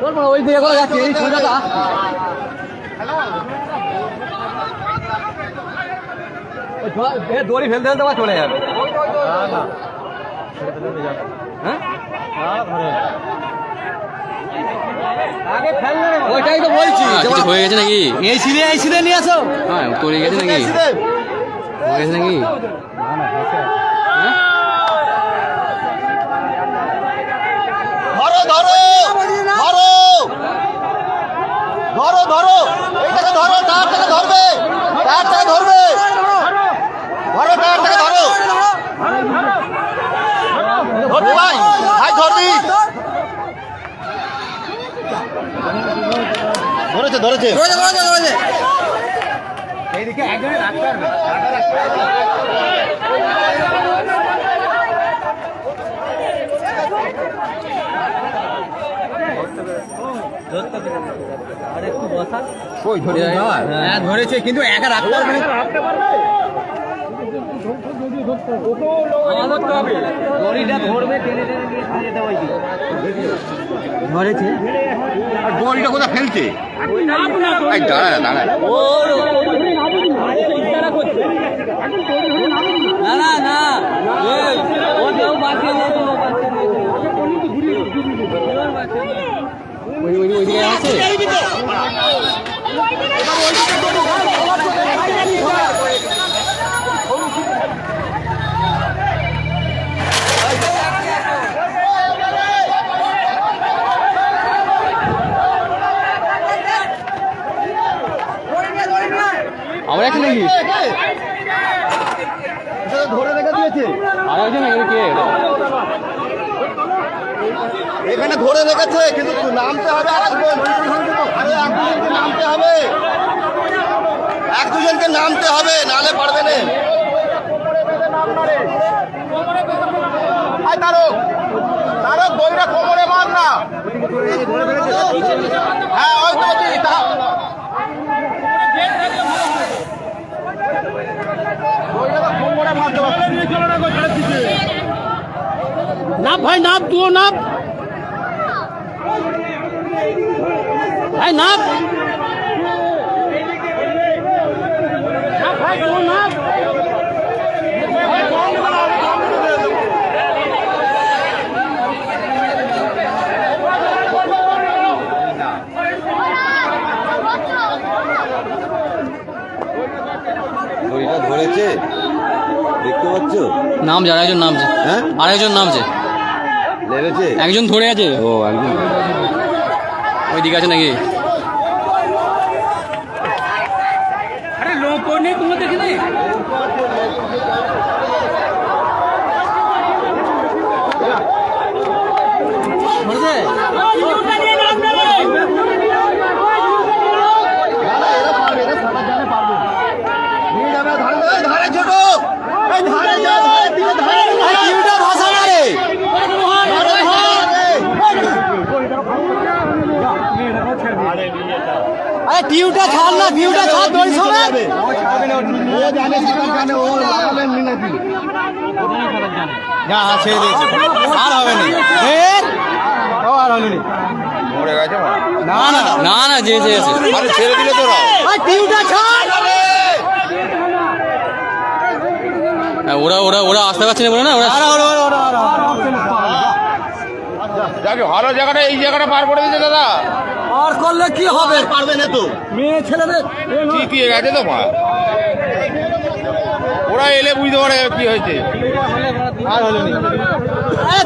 বড় ওই দিকে করে যাচ্ছে এই সোজাটা। দড়ি ফেলতে ফেলতে আবার চলে যাবে। হ্যাঁ? আগে ওইটাই তো বলছি। হ্যাঁ, হয়ে গেছে নাকি? এই ছিঁড়ে এই ছিঁড়ে নিয়ে আসো। হ্যাঁ তৈরি গেছে নাকি? হয়ে গেছে নাকি ধরো ধরো ধরো ধরো এইটাকে ধরো টায়ারটাকে ধরবে টায়ারটাকে ধরবে ধরো টায়ারটাকে ধরো ধরবি ভাই ভাই ধরবি ধরেছে। ধরে হ্যাঁ ধরেছে কিন্তু একা রাখতে পারবে? ধরেছে। আর কোথায় ফেলছে? দাঁড়ায় দাঁড়ায় না না না এই, ও কেউ বাঁচিয়ে নেই তো, বাঁচিয়ে নেই তো। ওই ওই ওই দিকে আছে আমরা একটু নাকি এটা তো ধরে রেখে দিয়েছে নাকি কে? এখানে ধরে রেখেছে, কিন্তু নামতে হবে আর নামতে হবে। এক দুজনকে নামতে হবে নালে পারবে না। তারক তারক দইটা কোমরে মার না। হ্যাঁ ওই তা- দইটা তো কোমরে মারতে পারবে নাপ ভাই নাপ তুও নাপ। ভাই নাপ। ভাই তুও নাপ। ধরেছে? দেখতে পাচ্ছ? নাম যার একজন নামছে হ্যাঁ? আরেকজন নামছে একজন ধরে আছে? ও একজন। ওই দিকে আছে নাকি? আরে লোক নেই তোমার দেখি নেই ছোট এই ধারে যা ধারে দিকে ধারে কিউটা ভাষা না রে টিউটা ছাড় না টিউটা ছাড় দড়ি সমেত ও জানে সাঁতার জানে ও লাগালেন নি যা ছেড়ে দিয়েছে। আর হবে না। এ ও আর হলো না। মরে গেছে না না না। না যে যে আছে। আরে ছেড়ে দিলে তো আরে টিউটা ছাড়। হ্যাঁ, ওরা ওরা ওরা আসতে পারছে না বলে না? ওরা আরে ওরে ওরে ওরে ওরে যাকে ভালো জায়গাটা এই জায়গাটা পার করে দিতে দাদা। আর করলে কি হবে? পারবে না তো। মেয়ে ছেলেদের চিতিয়ে গেছে তো মা? ওরা এলে বুঝতে পারে কি হয়েছে। আর হলো না।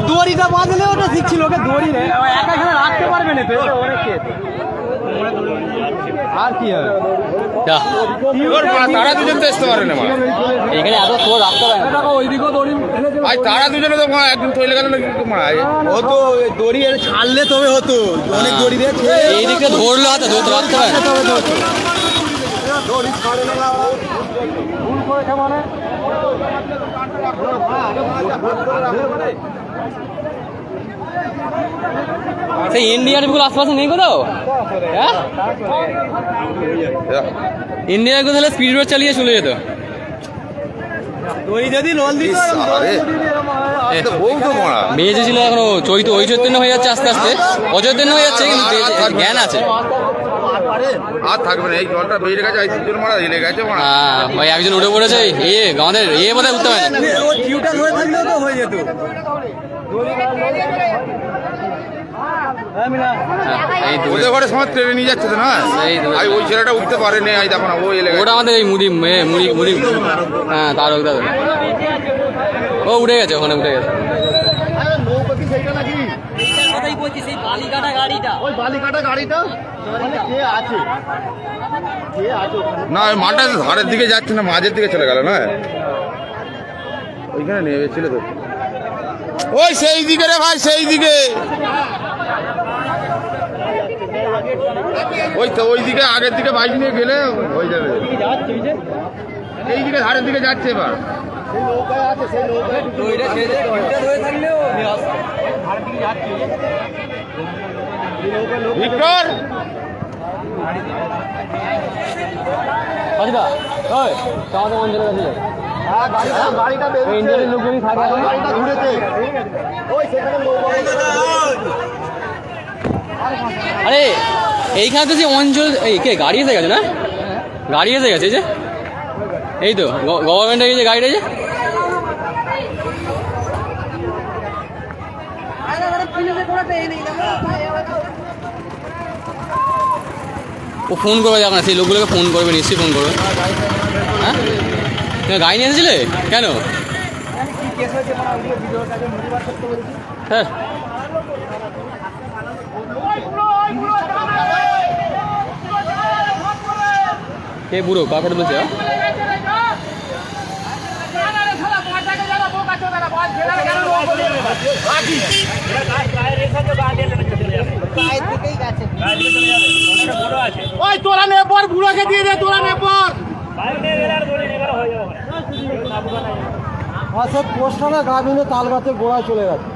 দড়িটা বাঁধলে ওটা শিখছিল ছিল ওকে দড়ি রে একা খেলে রাখতে পারবে না তো ওরা কে? আর কি হবে তারা দুজন তো আসতে পারে না এখানে এত খবর রাখতে পারে না আজ তারা দুজনে তো একদিন তৈরি গেল না ও তো দড়ি এর ছাড়লে তবে হতো। অনেক দড়ি দিয়ে এই দিকে ধরলে হাতে ধরতে রাখতে পারে না। সেই ইন্ডিয়ানগুলো আশপাশে নেই কোথাও হ্যাঁ ইন্ডিয়ানগুলো তাহলে স্পিড বোট চালিয়ে চলে যেত ছিল এখনও চৈত ওই চৈতন্য হয়ে যাচ্ছে আস্তে আস্তে অচৈতন্য হয়ে যাচ্ছে কিন্তু বে- জ্ঞান আছে আর থাকবে না এই জলটা বেরিয়ে গেছে এই মারা হেলে গেছে মারা হ্যাঁ একজন উঠে পড়েছে আমাদের বোধহয় উঠতে হয়ে ওদের ঘরে সময় ট্রেনে নিয়ে যাচ্ছে তো না? ওই ছেলেটা উঠতে পারেনি আজ দেখো না ও ওটা আমাদের এই মুড়ি এ, মুড়ি মুড়ি হ্যাঁ তার ওটা ও উঠে গেছে ওখানে উঠে গেছে? না ধারের দিকে যাচ্ছে না মাঝের দিকে চলে গেল না? ওইখানে নেমে ছিল তো। ওই সেই দিকে রে ভাই, সেই দিকে। ওই তো ওই দিকে আগের দিকে বাইক নিয়ে গেলে হয়ে যাবে। এই দিকে ধারের দিকে যাচ্ছে এবার। ভিক্টর! ওই যাই। আরে এইখানে তো যে অঞ্চল, এই কে, গাড়ি এসে গেছে না? গাড়ি এসে গেছে যে। এই তো গভর্নমেন্টের যে গাড়িটা যে। ও ফোন করবে, দেখো না, সেই লোকগুলোকে ফোন করবে, নিশ্চয়ই ফোন করবে। হ্যাঁ? গাড়ি নিয়ে এসেছিলে? কেন? হ্যাঁ কে বুড়ো কাকে বলছে? তোরা নে পর বুড়োকে দিয়ে দে, তোরা পর পোস্টারে গাভিনে তালগাতে গোড়ায় চলে গেছে।